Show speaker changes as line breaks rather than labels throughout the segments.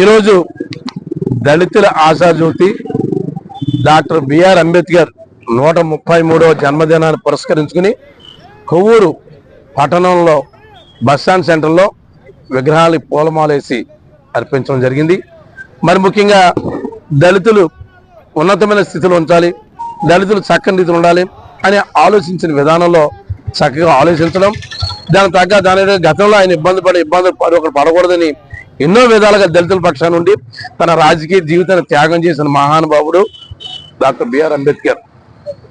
ఈరోజు దళితుల ఆశాజ్యోతి డాక్టర్ బిఆర్ అంబేద్కర్ నూట ముప్పై మూడవ జన్మదినాన్ని పురస్కరించుకుని కొవ్వూరు పట్టణంలో బస్టాండ్ సెంటర్లో విగ్రహాలు పూలమాలేసి అర్పించడం జరిగింది. మరి ముఖ్యంగా దళితులు ఉన్నతమైన స్థితిలో ఉంచాలి దళితులు చక్కని రీతిలో ఉండాలి అని ఆలోచించిన విధానంలో చక్కగా ఆలోచించడం. దాని తగ్గ దాని గతంలో ఆయన ఇబ్బంది పడే ఇబ్బందులు పడి ఒకరు పడకూడదని ఎన్నో విధాలుగా దళితుల పక్షాన నుండి తన రాజకీయ జీవితాన్ని త్యాగం చేసిన మహానుభావుడు డాక్టర్ బిఆర్ అంబేద్కర్.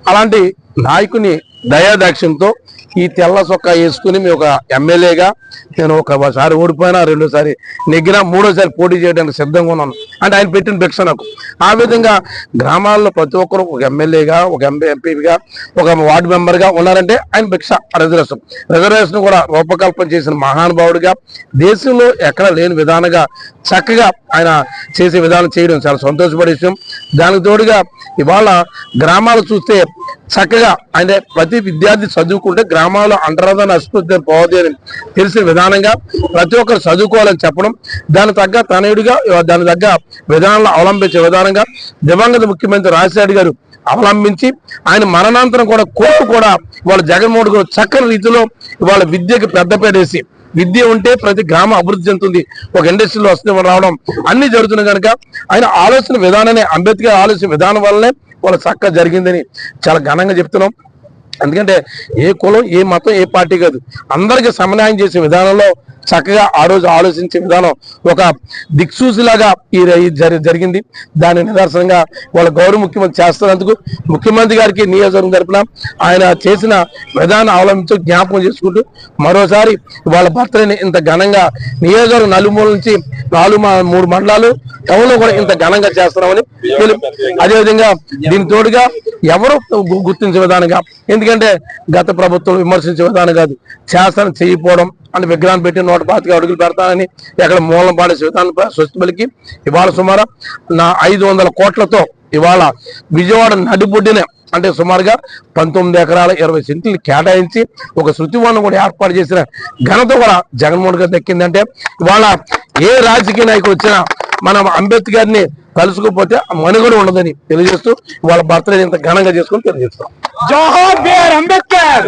అలాంటి నాయకుని దయాదాక్ష్యంతో ఈ తెల్ల సొక్క వేసుకుని మీ ఒక ఎమ్మెల్యేగా నేను ఒకసారి ఓడిపోయినా రెండోసారి నెగ్గినా మూడోసారి పోటీ చేయడానికి సిద్ధంగా ఉన్నాను. అంటే ఆయన పెట్టిన భిక్ష నాకు. ఆ విధంగా గ్రామాల్లో ప్రతి ఒక్కరు ఒక ఎమ్మెల్యేగా ఒక ఎంపీ ఎంపీగా ఒక వార్డు మెంబర్గా ఉన్నారంటే ఆయన భిక్ష రిజర్వేషన్ రిజర్వేషన్ కూడా రూపకల్పన చేసిన మహానుభావుడిగా దేశంలో ఎక్కడ లేని విధానంగా చక్కగా ఆయన చేసే విధానం చేయడం చాలా సంతోషపడే విషయం. దానికి తోడుగా ఇవాళ గ్రామాలు చూస్తే చక్కగా అంటే ప్రతి విద్యార్థి చదువుకుంటే గ్రామాల్లో అంటరాదని అస్పృత్యం పోవద్దు అని తెలిసిన విధానంగా ప్రతి ఒక్కరు చదువుకోవాలని చెప్పడం దాని తగ్గ తనయుడిగా దాని తగ్గ విధానాలను అవలంబించే విధానంగా దివంగత ముఖ్యమంత్రి రాజశేఖర్ గారు అవలంబించి ఆయన మరణాంతరం కూడా కోర్టు కూడా వాళ్ళ జగన్మోహన్ గారు చక్కని రీతిలో వాళ్ళ విద్యకి పెద్దపేట వేసి విద్య ఉంటే ప్రతి గ్రామం అభివృద్ధి చెందుతుంది ఒక ఇండస్ట్రీలో వస్తే రావడం అన్ని జరుగుతున్నాయి కనుక ఆయన ఆలోచన విధానాన్ని అంబేద్కర్ ఆలోచన విధానం వల్లనే వాళ్ళ చక్కగా జరిగిందని చాలా ఘనంగా చెప్తున్నాం. ఎందుకంటే ఏ కులం ఏ మతం ఏ పార్టీ కాదు. అందరికీ సమన్వయం చేసే విధానంలో చక్కగా ఆ రోజు ఆలోచించే విధానం ఒక దిక్సూచిలాగా ఈ ఈ జరిగింది. దాని నిదర్శనంగా వాళ్ళ గౌరవ ముఖ్యమంత్రి చేస్తున్నందుకు ముఖ్యమంత్రి గారికి నియోజకవర్గం తరపున ఆయన చేసిన విధానం అవలంబించు జ్ఞాపకం చేసుకుంటూ మరోసారి వాళ్ళ భర్తని ఇంత ఘనంగా నియోజకవర్గం నలుమూల నుంచి నాలుగు మూడు మండలాలు టౌన్లో కూడా ఇంత ఘనంగా చేస్తున్నామని అదేవిధంగా దీని తోడుగా ఎవరు గుర్తించే విధానంగా ఎందుకంటే గత ప్రభుత్వం విమర్శించే విధానం కాదు. చేస్తాను చేయకపోవడం అని విగ్రహం పెట్టిన నూట పాతిక అడుగులు పెడతానని ఎక్కడ మూలం పాడేసే విధానం స్వస్థబలికి ఇవాళ సుమారు నా ఐదు వందల కోట్లతో ఇవాళ విజయవాడ నడిబొడ్డిన అంటే సుమారుగా పంతొమ్మిది ఎకరాల ఇరవై సెంట్లు కేటాయించి ఒక శృతివనం కూడా ఏర్పాటు చేసిన ఘనత కూడా జగన్మోహన్ గారు దక్కిందంటే ఇవాళ ఏ రాజకీయ నాయకుడు వచ్చినా మనం అంబేద్కర్ని కలుసుకోకపోతే మనుగడ ఉండదని తెలియజేస్తూ వాళ్ళ బర్త్డే ఇంత ఘనంగా చేసుకుని తెలియజేస్తాం
అంబేద్కర్!